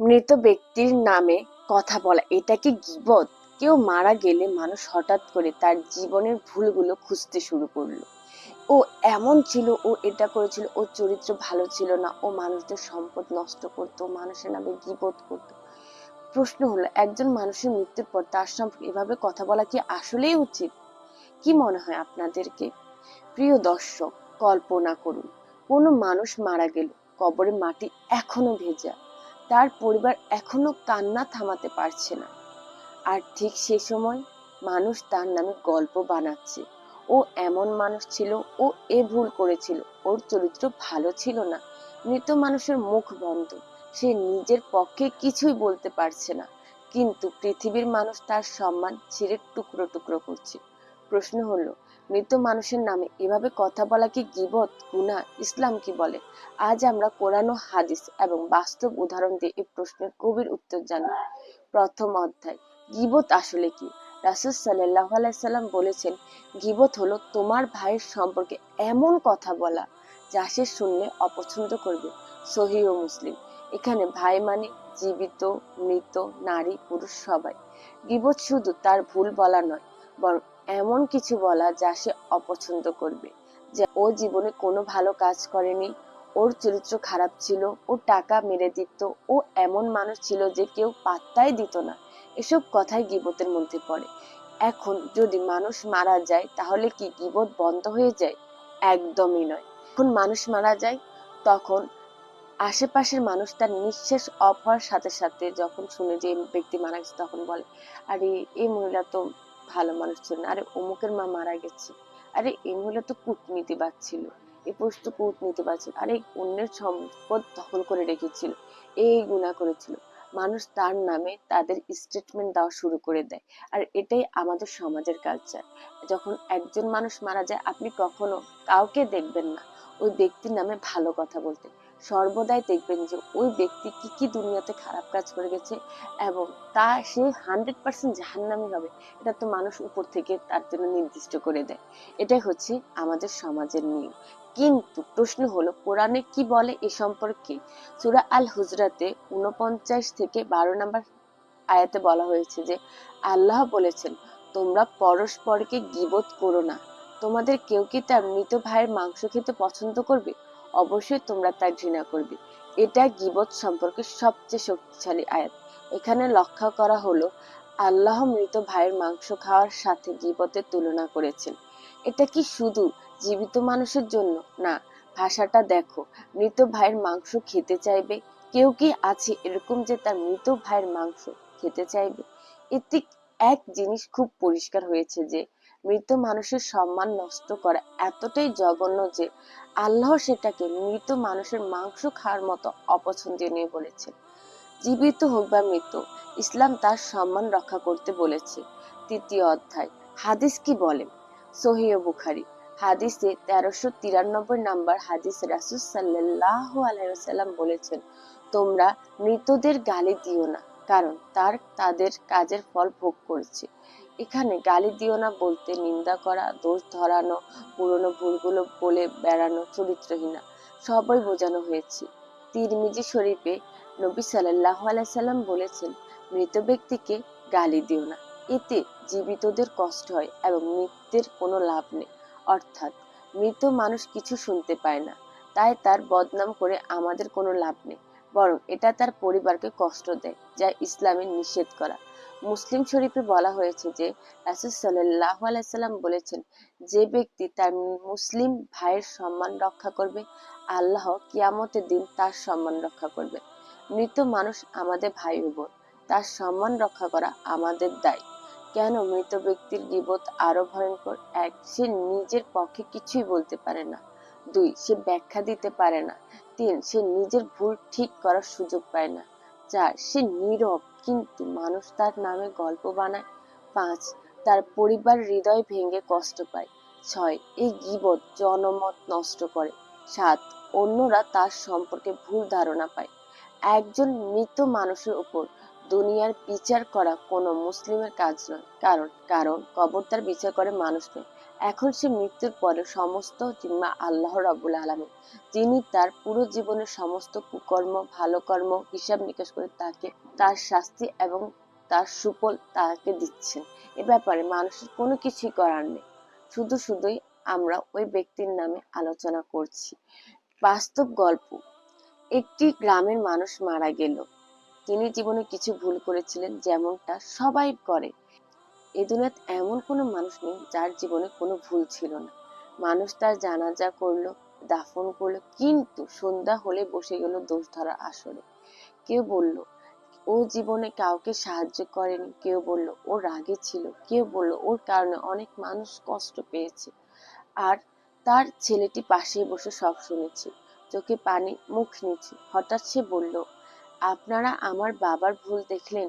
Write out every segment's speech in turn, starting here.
মৃত ব্যক্তির নামে কথা বলা। এটা কি গীবত? কেউ মারা গেলে মানুষ হঠাৎ করে তার জীবনের ভুলগুলো খুঁজতে শুরু করল। ও এমন ছিল, ও এটা করেছিল, ও চরিত্র ভালো ছিল না, ও মানুষদের সম্পদ নষ্ট করতো, মানুষের নামে গিবত করতো। প্রশ্ন হলো, একজন মানুষের মৃত্যুর পর তার সম্পর্কে এভাবে কথা বলা কি আসলেই উচিত? কি মনে হয় আপনাদেরকে? প্রিয় দর্শক, কল্পনা করুন, কোনো মানুষ মারা গেল কবরে মাটি এখনও ভেজা। তার পরিবার এখনও কান্না থামাতে পারছে না। আর ঠিক সে সময় মানুষ তার নামে গল্প বানাচ্ছে। ও এমন মানুষ ছিল, ও এ ভুল করেছিল, ওর চরিত্র ভালো ছিল না। মৃত মানুষের মুখ বন্ধ, সে নিজের পক্ষে কিছুই বলতে পারছে না। কিন্তু পৃথিবীর মানুষ তার সম্মান ছিঁড়ে টুকরো টুকরো করছে। প্রশ্ন হলো মৃত মানুষের নামে এভাবে কথা বলা কি গিবত গুনাহ ইসলাম কি বলে? আজ আমরা কোরআন ও হাদিস এবং বাস্তব উদাহরণ দিয়ে এই প্রশ্নের গভীর উত্তর জানি প্রথম অধ্যায়, গিবত আসলে কি? রাসুল সাল্লাহ আলাইসাল্লাম বলেছেন, গিবত হলো তোমার ভাইয়ের সম্পর্কে এমন কথা বলা, যা সে শুনলে অপছন্দ করবে। সহি ও মুসলিম। এখানে ভাই মানে জীবিত, মৃত, নারী, পুরুষ সবাই। গিবত শুধু তার ভুল বলা নয়, বরং এমন কিছু বলা যা সে অপছন্দ করবে। যে ও জীবনে কোনো ভালো কাজ করেনি, ওর চরিত্র খারাপ ছিল, ও টাকা মেরে দিত, ও এমন মানুষ ছিল যে কেউ পাত্তাই দিত না। এসব কথাই গিবতের মধ্যে পড়ে। এখন যদি মানুষ মারা যায়, তাহলে কি গিবত বন্ধ হয়ে যায়? একদমই নয়। যখন মানুষ মারা যায়, তখন আশেপাশের মানুষ তার নিঃশ্বাস অফ হওয়ার সাথে সাথে যখন শুনে যে ব্যক্তি মারা গেছে, তখন বলে, আরে এই মহিলা তো ভালো মানুষ ছিল না। আরে, অমুকের মা মারা গেছে। আরে মহিলা তো কূটনীতিবাদ ছিল। এই পুরুষ তো কূটনীতিবাদ ছিল। আরে, অন্যের সম্পদ দখল করে রেখেছিল। এই গুণা করেছিল। মানুষ তার নামে তাদের স্টেটমেন্ট দেওয়া শুরু করে দেয়। আর এটাই আমাদের সমাজের কালচার যখন একজন মানুষ মারা যায়, আপনি কখনো কাউকে দেখবেন না। ওই ব্যক্তির নামে ভালো কথা বলতে। সর্বদাই দেখবেন যে ওই ব্যক্তি কি কি দুনিয়াতে খারাপ কাজ করে গেছে এবং তা সে হান্ড্রেড পার্সেন্ট জাহান্নামি হবে। এটা তো মানুষ উপর থেকে তার জন্য নির্দিষ্ট করে দেয়। এটাই হচ্ছে আমাদের সমাজের নিয়ম। কিন্তু প্রশ্ন হলো, কোরআনে কি বলে এ সম্পর্কে? সুরা আল হুজরাতে উনপঞ্চাশ থেকে বারো নম্বর আয়াতে বলা হয়েছে যে, আল্লাহ বলেছেন, তোমরা পরস্পরকে গিবত করো না। তোমাদের কেউ কি তার মৃত ভাইয়ের মাংস খেতে পছন্দ করবে? অবশ্যই তোমরা তা ঘৃণা করবে। এটা গিবত সম্পর্কে সবচেয়ে শক্তিশালী আয়াত। এখানে লক্ষ্য করা হলো, আল্লাহ মৃত ভাইয়ের মাংস খাওয়ার সাথে গিবতের তুলনা করেছেন। এটা কি শুধু জীবিত মানুষের জন্য? না, ভাষাটা দেখো, মৃত ভাইয়ের মাংস খেতে চাইবে? কেউ কি আছে এরকম যে তার মৃত ভাইয়ের মাংস খেতে চাইবে? এতে এক জিনিস খুব পরিষ্কার হয়েছে যে মৃত মানুষের সম্মান নষ্ট করা, এতটাই জঘন্য যে আল্লাহ সেটাকে মৃত মানুষের মাংস খাওয়ার মতো অপছন্দনীয় বলেছে। জীবিত হোক বা মৃত, ইসলাম তার সম্মান রক্ষা করতে বলেছে। তৃতীয় অধ্যায়, হাদিস কি বলে? সহিহ বুখারি, হাদিসে তেরোশো তিরানব্বই নাম্বার হাদিস রাসুল সাল্লাহ আলাইসাল্লাম বলেছেন, তোমরা মৃতদের গালি দিও না, কারণ তার, তাদের কাজের ফল ভোগ করেছে। এখানে গালি দিও না বলতে নিন্দা করা, দোষ ধরানো, পুরনো ভুলগুলো বলে বেড়ানো চরিত্রহীনা। সবই বোঝানো হয়েছে। তিরমিজি শরীফে নবী সাল্লাহ আলাইসাল্লাম বলেছেন, মৃত ব্যক্তিকে গালি দিও না। এতে জীবিতদের কষ্ট হয় এবং মৃত্যুর কোনো লাভ নেই। অর্থাৎ মৃত মানুষ কিছু শুনতে পায় না, তাই তার বদনাম করে আমাদের কোনো লাভ নেই, বরং এটা তার পরিবারকে কষ্ট দেয়, যা ইসলামের নিষেধ করা। মুসলিম শরীফে বলা হয়েছে যে, রাসুল সাল্লাহ আলাইসাল্লাম বলেছেন, যে ব্যক্তি তার মুসলিম ভাইয়ের সম্মান রক্ষা করবে, আল্লাহ কিয়ামতের দিন তার সম্মান রক্ষা করবে। মৃত মানুষ আমাদের ভাই বোন, তার সম্মান রক্ষা করা আমাদের দায়। কেন মৃত ব্যক্তির গিবত আরও ভয়ঙ্কর? এক, সে নিজের পক্ষে কিছুই বলতে পারে না। দুই, সে ব্যাখ্যা দিতে পারে না। তিন, সে নিজের ভুল ঠিক করার সুযোগ পায় না। চার সে নীরব, কিন্তু মানুষ তার নামে গল্প বানায়। পাঁচ, তার পরিবার হৃদয় ভেঙে কষ্ট পায়। ছয়, এই গিবত জনমত নষ্ট করে। সাত, অন্যরা তার সম্পর্কে ভুল ধারণা পায়। একজন মৃত মানুষের উপর দুনিয়ার বিচার করা কোনো মুসলিমের কাজ নয়। কারণ কারণ কবর তার বিচার করে মানুষ নয়। এখন সে মৃত্যুর পরে সমস্ত জিম্মা আল্লাহ রাবুল আলমী যিনি তার পুরো জীবনের সমস্ত কুকর্ম ভালো কর্ম হিসাব নিকাশ করে তাকে, তার শাস্তি এবং তার সুফল তাকে দিচ্ছেন। এ ব্যাপারে মানুষের কোনো কিছুই করার নেই। শুধু শুধুই আমরা ওই ব্যক্তির নামে আলোচনা করছি। বাস্তব গল্প, একটি গ্রামের মানুষ মারা গেল। তিনি জীবনে কিছু ভুল করেছিলেন, যেমনটা সবাই করে। এ দুনিয়াতে এমন কোনো মানুষ নেই যার জীবনে কোনো ভুল ছিল না। মানুষ তার জানাজা করল, দাফন করল, কিন্তু সন্ধ্যা হলে বসে গেল দোষ ধরা আসরে। কেউ বলল, ও জীবনে কাউকে সাহায্য করেনি। কেউ বলল, ও রাগে ছিল। কেউ বলল, ওর কারণে অনেক মানুষ কষ্ট পেয়েছে। আর তার ছেলেটি পাশে বসে সব শুনেছে, চোখে পানি, মুখ নিচে। হঠাৎ সে বলল, আপনারা আমার বাবার ভুল দেখলেন,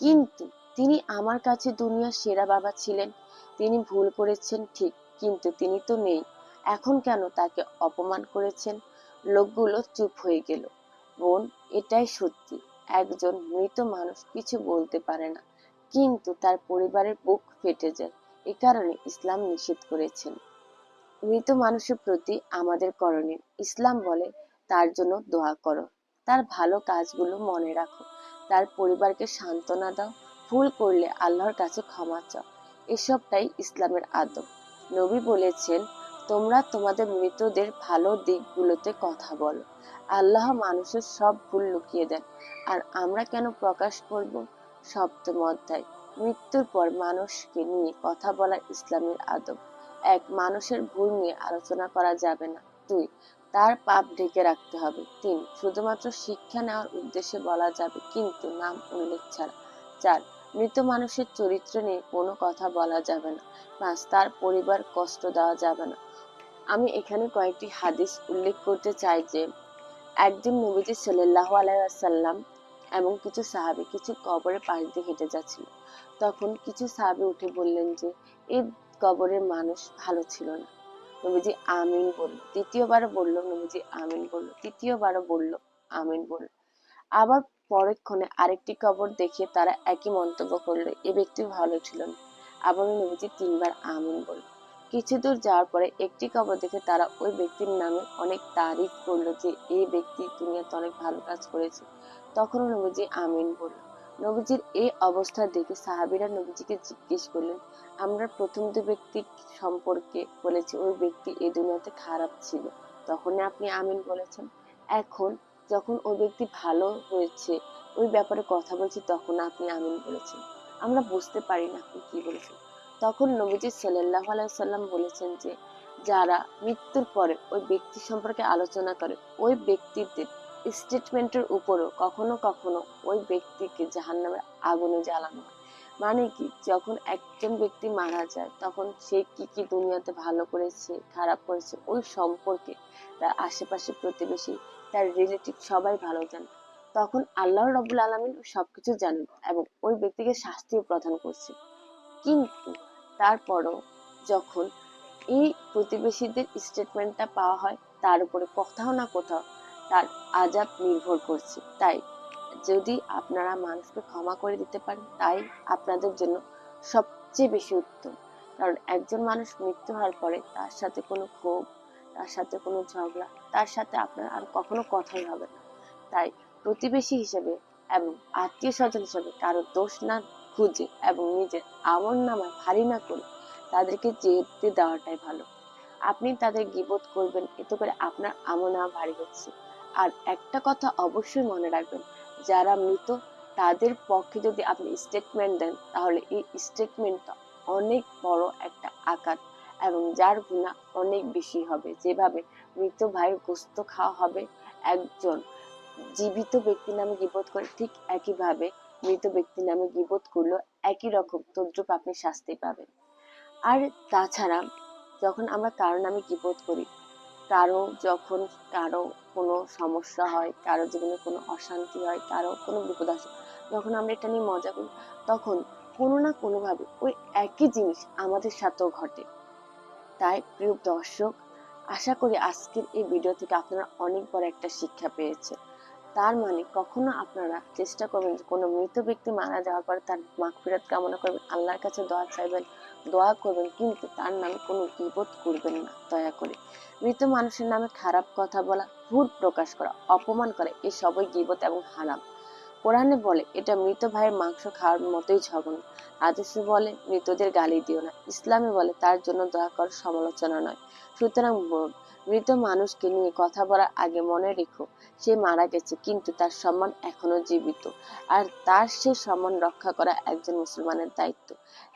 কিন্তু তিনি আমার কাছে দুনিয়ার সেরা বাবা ছিলেন। তিনি ভুল করেছেন, ঠিক, কিন্তু তিনি তো নেই। এখন কেন তাকে অপমান করেছেন? লোকগুলো চুপ হয়ে গেল। বোন, এটাই সত্যি। একজন মৃত মানুষ কিছু বলতে পারে না, কিন্তু তার পরিবারের বুক ফেটে যায়। এ কারণে ইসলাম নিষেধ করেছেন। মৃত মানুষের প্রতি আমাদের করণীয়। ইসলাম বলে, তার জন্য দোয়া করো। তার ভালো কাজগুলো মনে রাখো। তার পরিবারকে সান্ত্বনা দাও। ভুল করলে আল্লাহর কাছে ক্ষমা চাও। এসবটাই ইসলামের আদব। নবী বলেছেন, তোমরা তোমাদের মৃতদের ভালো দিকগুলোতে কথা বলো। আল্লাহ মানুষের সব ভুল লুকিয়ে দেন। আর আমরা কেন প্রকাশ করব? সপ্তম অধ্যায়। মৃত্যুর পর মানুষকে নিয়ে কথা বলা ইসলামের আদব। এক মানুষের ভুল নিয়ে আলোচনা করা যাবে না। দুই, তার পাপ ঢেকে রাখতে হবে। তিন, শুধুমাত্র শিক্ষা নেওয়ার উদ্দেশ্যে বলা যাবে, কিন্তু নাম উল্লেখ ছাড়া। চার মৃত মানুষের চরিত্র নিয়ে কোনো কথা বলা যাবে না পাঁচ তার পরিবার কষ্ট দেওয়া যাবে না। আমি এখানে কয়েকটি হাদিস উল্লেখ করতে চাই যে, একদিন নবীজি সাল্লাহ আলাইসাল্লাম এবং কিছু সাহাবি কিছু কবরের পাশ দিয়ে হেঁটে যাচ্ছিল। তখন কিছু সাহাবি উঠে বললেন যে এই কবরের মানুষ ভালো ছিল না। নবীজি আমিন বলল। দ্বিতীয়বারও বলল, নবীজি আমিন বলল। তৃতীয়বারও বলল, আমিন বলল। আবার পরক্ষণে আরেকটি কবর দেখে তারা একই মন্তব্য করল, এ ব্যক্তি ভালো ছিল না। আবার নবীজি তিনবার আমিন বলল কিছু দূর যাওয়ার পরে একটি কবর দেখে তারা ওই ব্যক্তির নামে অনেক তারিফ করল যে এই ব্যক্তি দুনিয়াতে অনেক ভালো কাজ করেছে। তখনও নবীজি আমিন বলল নবীজির এই অবস্থা দেখে সাহাবিরা নবীজিকে জিজ্ঞেস করলেন, আমরা প্রথম দু ব্যক্তি সম্পর্কে বলেছি, ওই ব্যক্তি এই দুনিয়াতে খারাপ ছিল। তখনই আপনি আমিন বলেছেন। এখন যখন ওই ব্যক্তি ভালো হয়েছে, ওই ব্যাপারে কথা বলছি, তখন আপনি আমিন বলেছেন। আমরা বুঝতে পারি না আপনি কি বলেছেন। তখন নবীজি সাল্লাহ আলাইসাল্লাম বলেছেন যে, যারা মৃত্যুর পরে ওই ব্যক্তি সম্পর্কে আলোচনা করে, ওই ব্যক্তিদের স্টেটমেন্টের উপরও কখনো কখনো ওই ব্যক্তিকে জাহান্নামের আগুনে জ্বালানো হয়। মানে কি? যখন একজন ব্যক্তি মারা যায়, তখন সে কি কি দুনিয়াতে ভালো করেছে, খারাপ করেছে, ওই সম্পর্কে তার আশেপাশে প্রতিবেশী, তার রিলেটিভ সবাই ভালো জানে। তখন আল্লাহ রবুল আলমিন সবকিছু জানেন এবং ওই ব্যক্তিকে শাস্তিও প্রদান করছে। কিন্তু তারপরও যখন এই প্রতিবেশীদের স্টেটমেন্টটা পাওয়া হয়, তার উপরে কোথাও না কোথাও তার আজাব নির্ভর করছে। তাই যদি আপনারা মানুষকে ক্ষমা করে দিতে পারেন, তাই আপনাদের জন্য সবচেয়ে বেশি উত্তম। কারণ একজন মানুষ মৃত্যু হওয়ার পরে তার সাথে কোনো ক্ষোভ, তার সাথে কোনো ঝগড়া, তার সাথে আপনার আর কখনো কথাই হবে না। তাই প্রতিবেশী হিসেবে এবং আত্মীয় স্বজন হিসেবে কারও দোষ না খুঁজে এবং নিজের আমল নামা ভারী না করে তাদেরকে যেতে দেওয়াটাই ভালো। আপনি তাদের গিবোধ করবেন, এতে করে আপনার আমল নামা ভারী হচ্ছে। আর একটা কথা অবশ্যই মনে রাখবেন যারা মৃত, তাদের পক্ষে যদি আপনি স্টেটমেন্ট দেন, তাহলে এই স্টেটমেন্টটা অনেক বড় একটা আকার এবং যার গুণা অনেক বেশি হবে। যেভাবে মৃত ভাইয়ের গোস্ত খাওয়া হবে, একজন জীবিত ব্যক্তি নামে গিবোধ করে, ঠিক একইভাবে মৃত ব্যক্তি নামে গিবোধ করলেও একই রকম তদ্রুপ আপনি শাস্তি পাবেন। আর তাছাড়া, যখন আমরা কারও নামে গিবোধ করি কারও যখন কারও কোনো সমস্যা হয়, কারও জীবনে কোনো অশান্তি হয়, কারও কোনো বিপদ আসে, যখন আমরা এটা নিয়ে মজা করি, তখন কোনো না কোনোভাবে ওই একই জিনিস আমাদের সাথেও ঘটে। তাই প্রিয় দর্শক, আশা করি আজকের এই ভিডিও থেকে আপনারা অনেক বড় একটা শিক্ষা পেয়েছে তার মানে কখনো আপনারা চেষ্টা করবেন যে কোনো মৃত ব্যক্তি মারা যাওয়ার পর তার মাগফিরাত কামনা করবেন। আল্লাহর কাছে দোয়া চাইবেন, দোয়া করবেন, কিন্তু তার নামে কোনো বিপদ করবেন না, দয়া করে। মৃত মানুষের নামে খারাপ কথা বলা, ভুল প্রকাশ করা, অপমান করা এই সবই গিবত এবং হারাম। কোরআনে বলে, এটা মৃত ভাইয়ের মাংস খাওয়ার মতোই ঝগন হাদিসে বলে, মৃতদের গালি দিও না। ইসলামে বলে, তার জন্য দয়া কর সমালোচনা নয়। সুতরাং মৃত মানুষকে নিয়ে কথা বলার আগে মনে রেখো, সে মারা গেছে, কিন্তু তার সম্মান এখনও জীবিত। আর তার সে সম্মান রক্ষা করা একজন মুসলমানের দায়িত্ব।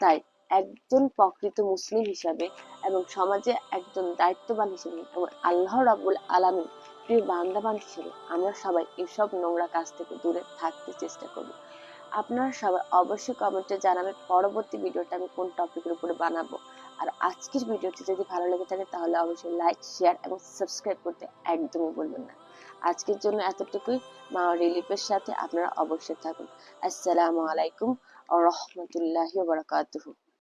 তাই একজন প্রকৃত মুসলিম হিসাবে এবং সমাজে একজন দায়িত্ববান হিসেবে এবং আল্লাহ রাবুল আলামিন প্রিয় বান্দাবান হিসেবে আমরা সবাই এসব নোংরা কাজ থেকে দূরে থাকতে চেষ্টা করব। আপনারা সবাই অবশ্যই কমেন্টে জানাবেন পরবর্তী ভিডিওটা আমি কোন টপিকের উপরে বানাবো। আর আজকের ভিডিওটি যদি ভালো লেগে থাকে, তাহলে অবশ্যই লাইক শেয়ার এবং সাবস্ক্রাইব করতে একদমই ভুলবেন না। আজকের জন্য এতটুকুই। মা রিলিফের সাথে আপনারা অবশ্যই থাকুন। আসসালামু আলাইকুম রহমতুল্লাহি বারাকাতুহু।